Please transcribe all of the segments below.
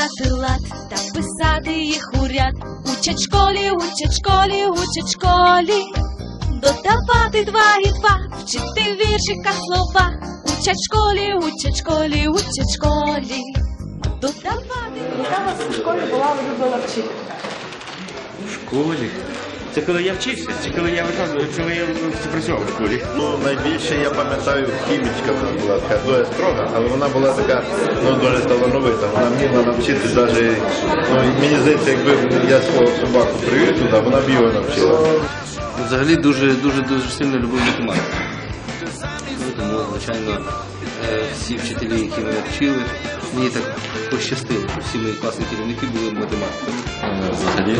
складати лад та писати їх у ряд. Учать школі, учать школі, учать школі. Додавати два і два, вчити віршика слова. Учать школі, учать школі, учать школі. Додавати. Яка у вас у школі була улюблена вчителька? В школі. Це коли я вчився, чи коли я виконував, коли я працював в школі. Ну, найбільше я пам'ятаю, хімічка вона була така дуже строга, але вона була така ну, дуже талановита. Вона вміла навчити навіть, ну, мені здається, якби я свого собаку привів туди, вона б його навчила. Взагалі дуже дуже дуже сильно любив математику. Ну, Тому, звичайно, е, всі вчителі, які мене вчили, мені так пощастило, що всі мої класні керівники були математиками. Е, Взагалі,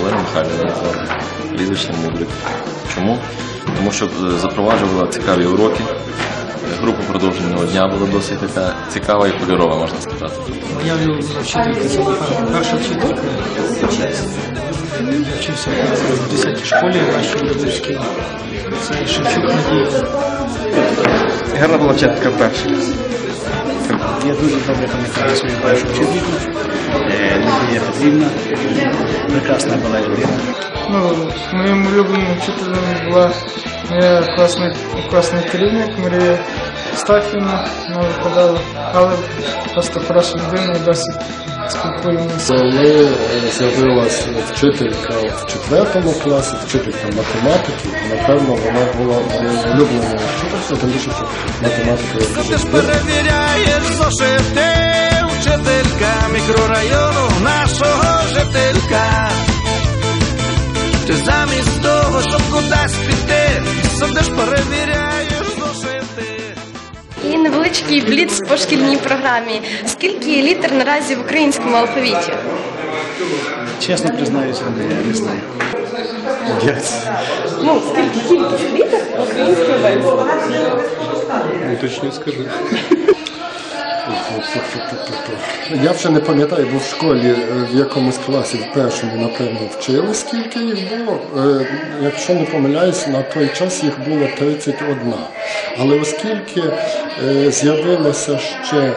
Олена Михайлівна це прізвище мудрик. Чому? Тому що е, запроваджувала цікаві уроки. Група продовженого дня була досить така цікава і кольорова, можна сказати. Моя улюблена вчителька це перша вчителька. Я вчився в 10 школі нашій Любовській. Це Шевчук Надія. Гарна була вчителька перша. Я дуже добре пам'ятаю свою першу вчительку. Надія Петрівна. Прекрасна була людина. Ну, моїм улюбленим вчителем була моя класна, класний керівник Марія Стахівна. Вона викладала, але просто хороша людина і досі Коли з'явилась вчителька в четвертому класі, вчителька математики, напевно, вона була улюбленою вчителькою, тому що математика є дуже перевіряєш зошити, вчителька мікрорайону нашого жителька. Ти замість того, щоб кудись піти, сидиш, перевіряєш. І невеличкий бліц по шкільній програмі. Скільки літер наразі в українському алфавіті? Чесно признаюся, я не знаю. Ну, скільки кількість літер в українській версії? Точно скажу. Я вже не пам'ятаю, бо в школі е, в якомусь класі в першому, напевно, вчили, скільки їх було. Е, Якщо не помиляюсь, на той час їх було 31. Але оскільки е, з'явилося ще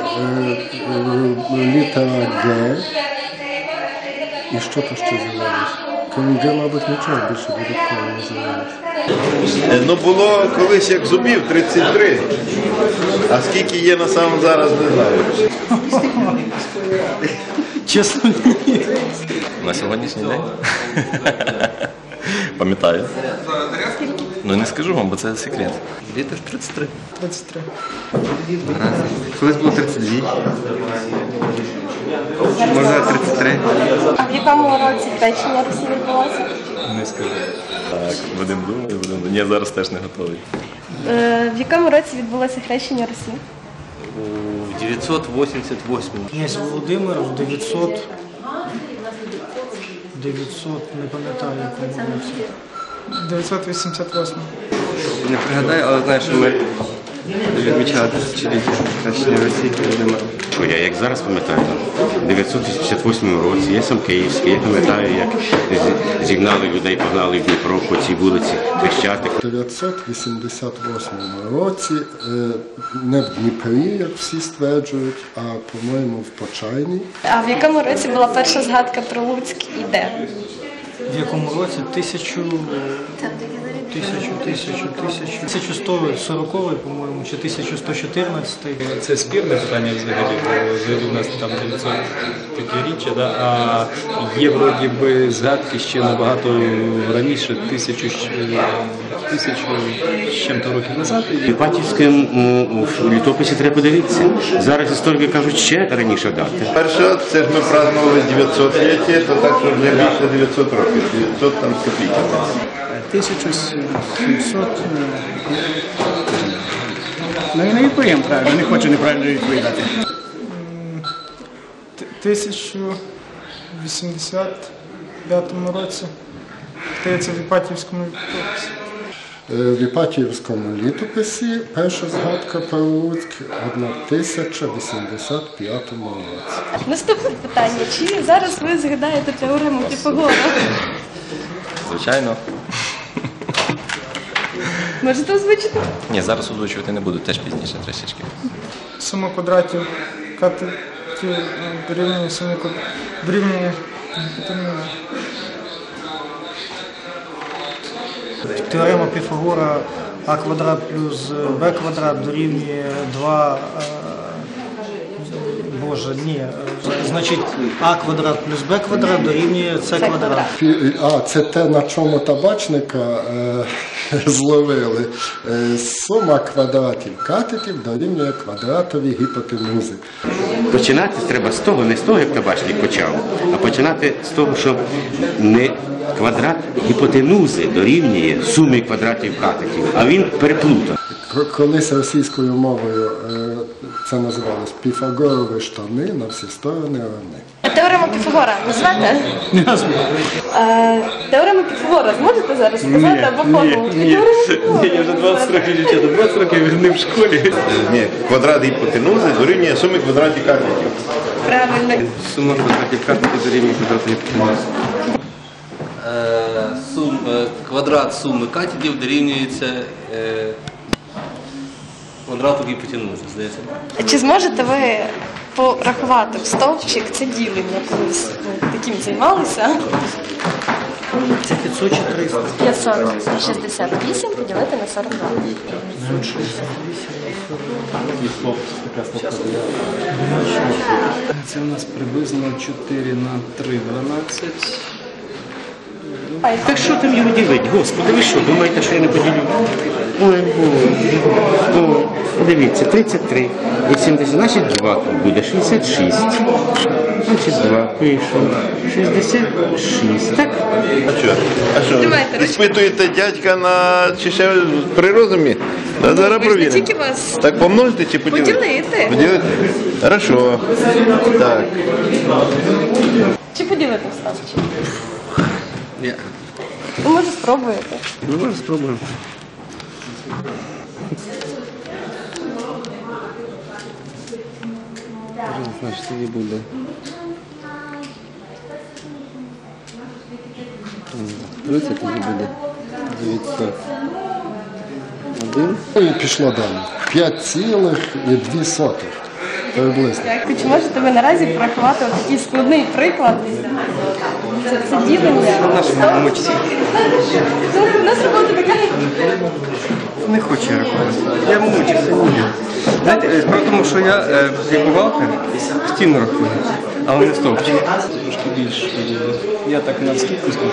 літера Г, і що то ще з'явилося? Крім Г, мабуть, нічого більше додатково не з'явилося. Е, Ну було колись як зубів 33. А скільки є на самому зараз, не знаю. Чесно. На сьогоднішній день. Пам'ятаю. Ну не скажу вам, бо це секрет. Літер 33. 33. Колись було 32. Може 33. А в якому році хрещення Росії відбулося? Не скажу. Так, будемо думати, будемо. Ні, зараз теж не готовий. Е, В якому році відбулося хрещення Росії? У 988 Князь Володимир в 900... 900, не пам'ятаю, якому році. 988. Не пригадаю, але знаю, що ми відмічали тисячоліття хрещення Росії Володимира. Що я як зараз пам'ятаю, в 988 році я сам київський, я пам'ятаю, як зігнали людей, погнали в Дніпро по цій вулиці Хрещатик. У 988 році е, не в Дніпрі, як всі стверджують, а по-моєму в Почайній. А в якому році була перша згадка про Луцьк і де? В якому році? Тисячу... Тисячу, тисячу, тисячу, 1140, по-моєму, чи 1114. Це спірне питання взагалі, бо взагалі у нас там 900 такі річчя, да? а є вроді би згадки ще набагато раніше, тисячу, щ- тисячу з чим-то років назад. В Іпатівському в літописі треба подивитися. Зараз історики кажуть ще раніше дати. Перше, це ж ми празднували 900 ліття, то так, що вже більше 900 років. 900 там з копійками. 1700... Ну, я не відповім правильно, не хочу неправильно відповідати. Т- 1085 році. Здається, в Іпатівському літописі. Е, В Іпатіївському літописі перша згадка про Луцьк 1085 році. Наступне питання. Чи зараз ви згадаєте теорему Піфагора? Звичайно. Можете озвучити? Ні, зараз озвучувати не буду, теж пізніше трішечки. Сума квадратів кати е, дорівнює 7 квадратів. Дорівнює Теорема Піфагора а квадрат плюс б квадрат дорівнює 2. Боже, ні. е, Значить, а квадрат плюс б квадрат дорівнює с квадрат. А, це те, на чому табачника е, зловили. Е, сума квадратів катетів дорівнює квадратові гіпотенузи. Починати треба з того, не з того, як табачник почав, а починати з того, що не квадрат гіпотенузи дорівнює сумі квадратів катетів, а він переплутав. Колись російською мовою е, це називалось піфагорові штани на всі сторони равни. Теорема Піфагора назвете? Е, Теорема Піфагора зможете зараз сказати або формулу? Теорема Піфагора. Я вже 20 років дівчата, 20 років вернив в школі. Ні, квадрат гіпотенузи дорівнює суми квадратів катетів. Правильно. Сума квадратів катетів дорівнює квадрату гіпотенузи. Е, сум, е, квадрат суми катетів дорівнюється е, квадрату гіпотенузи, здається. Чи зможете ви порахувати в стовпчик це ділення, колись ви таким займалися? Це 500 чи 300? 568 поділити на 42. Це у нас приблизно 4 на 3, 12. Так що там його ділить? Господи, ви що, думаєте, що я не поділю? Ой, Боже. Дивіться, 33. І 70, значить 2 тут буде, 66. Значить 2, пишу. 66, так? А що? А що? Давайте, Іспитуєте дядька на чи ще при розумі? Та зараз Ви ж не провіримо. тільки вас Так помножити чи поділити? Поділити. Поділити? Хорошо. Так. чи поділити стовпчик? Ні. Ну, може, спробуєте. Ну, може, спробуємо. Значить, тоді буде. Тридцять тоді буде 900. Один. Ну, І пішло далі. 5,2 приблизно. Чи можете ви наразі порахувати такий складний приклад? Це, це ділення. Ну, У нас робота така. Не хочу я рахувати. Я мучився, ні. Знаєте, е, справа в тому, що я е, як бухгалтер постійно рахую, але не стовпчик. Трошки більше. Я так на скидку скажу,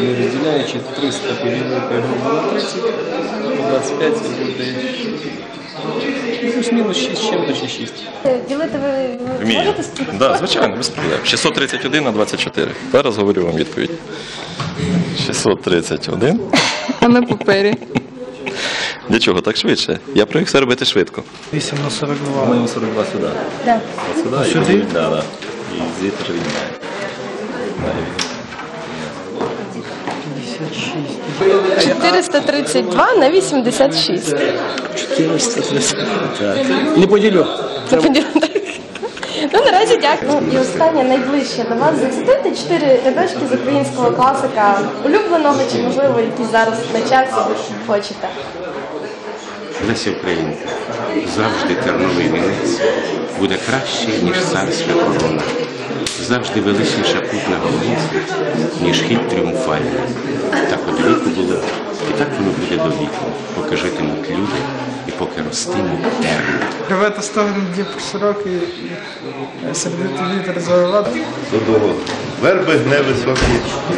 не розділяючи 300 поділити грубо на 30, по 25 це буде плюс-мінус 6 з чим-то чи 6. Ділити ви Вмію. можете? Да, звичайно, без проблем. 631 на 24. Зараз говорю вам відповідь. 631. А на папері. Для чого так швидше? Я привик все робити швидко. 8 на 42. Ми 42 сюди. Да. Сюди, Сюди? І, да, да. і звідти ж відміняємо. 432 на 86. 430. Не поділю. Ну, наразі дякую. І останнє найближче до вас зацитуйте чотири рядочки з українського класика улюбленого чи, можливо, який зараз на часі хочете. Леся Українка, завжди терновий вінець буде краще, ніж царська корона. Завжди величніша путна головниця, ніж хід тріумфальний. Так от віку було, і так воно буде до віку, поки житимуть люди і поки ростимуть терни. Ревета стогне Дніпр широкий, і сердитий вітер завивати. Додолу. Верби невисокі,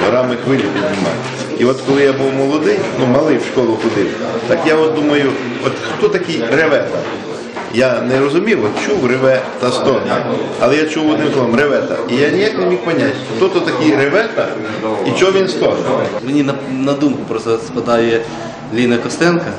горами хвилі піднімають. І от коли я був молодий, ну малий в школу ходив, так я от думаю, от хто такий ревета? Я не розумів, от чув реве та стоне. але я чув одним словом ревета. І я ніяк не міг поняти, хто то такий ревета і чого він стогне. Мені на, на думку просто спадає Ліна Костенка.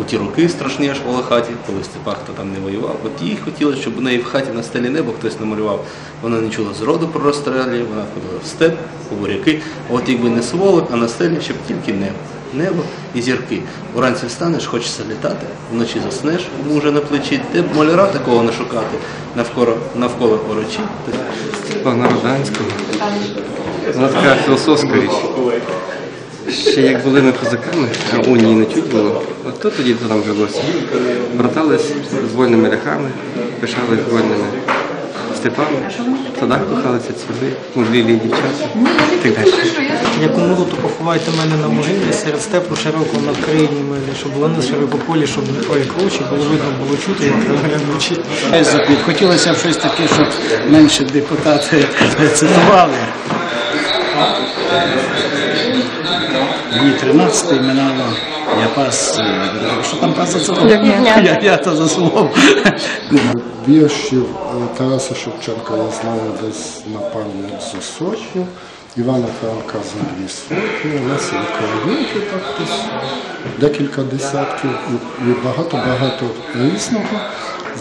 У ті роки страшні аж хаті, коли Степан хто там не воював. От їй хотілося, щоб у неї в хаті на стелі небо хтось намалював. Вона не чула зроду про розстрілі, вона ходила в степ, у буряки. От якби не сволок, а на стелі, щоб тільки небо. Небо і зірки. Уранці встанеш, хочеться літати, вночі заснеш, мужа на плечі, де б маляра такого не шукати, навколо, навколо орочі. Степана Роданського. Вона така філософська річ. Ще як були ми козаками, а унії не чуть було, от то тоді то нам жилося. Братались з вольними ляхами, пишались вольними степами, тоді кохалися цвіли, мужліві дівчата. І так далі. Як умру, то поховайте мене на могилі серед степу широкого над країні милі, щоб лани широкополі, щоб не твої кручі, було видно, було чути, як моя Хотілося б щось таке, щоб менше депутати цитували. Мені 13 минало, я пас, е, що там пас за слово? Ягнята. Ягнята за слово. Віршів е, Тараса Шевченка я знаю десь напевно за сотню, Івана Франка за дві сотні, Лесі Українки так десь декілька десятків і- багато-багато різного.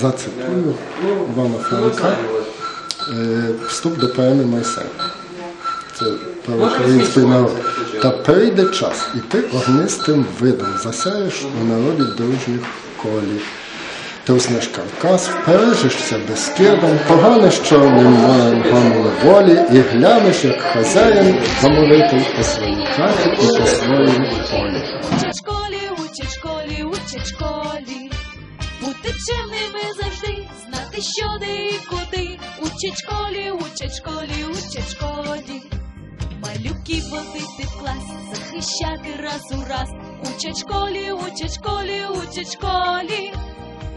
Зацитую Івана Франка е, вступ до поеми Майсей. Це про український народ. Та прийде час, і ти огнистим видом засяєш у народів дружніх колів. Ти уснеш Кавказ, впережишся безкидом, поганиш чорним морем гомоли волі і глянеш, як хазяїн замолитий по своїй хаті і по своїм полі. Учать школі, учать школі, учать школі. Завжди, знати, що де і куди. Учать школі, учать школі, учать школі. Малюків водити в клас, захищати раз у раз. Учать школі, учать школі, учать школі.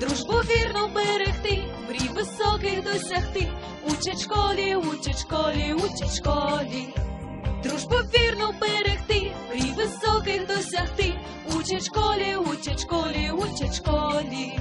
Дружбу вірно берегти, мрій високих досягти. Учать школі, учать школі, учать школі. Дружбу вірно берегти, мрій високих досягти. Учать школі, учать школі, учать школі.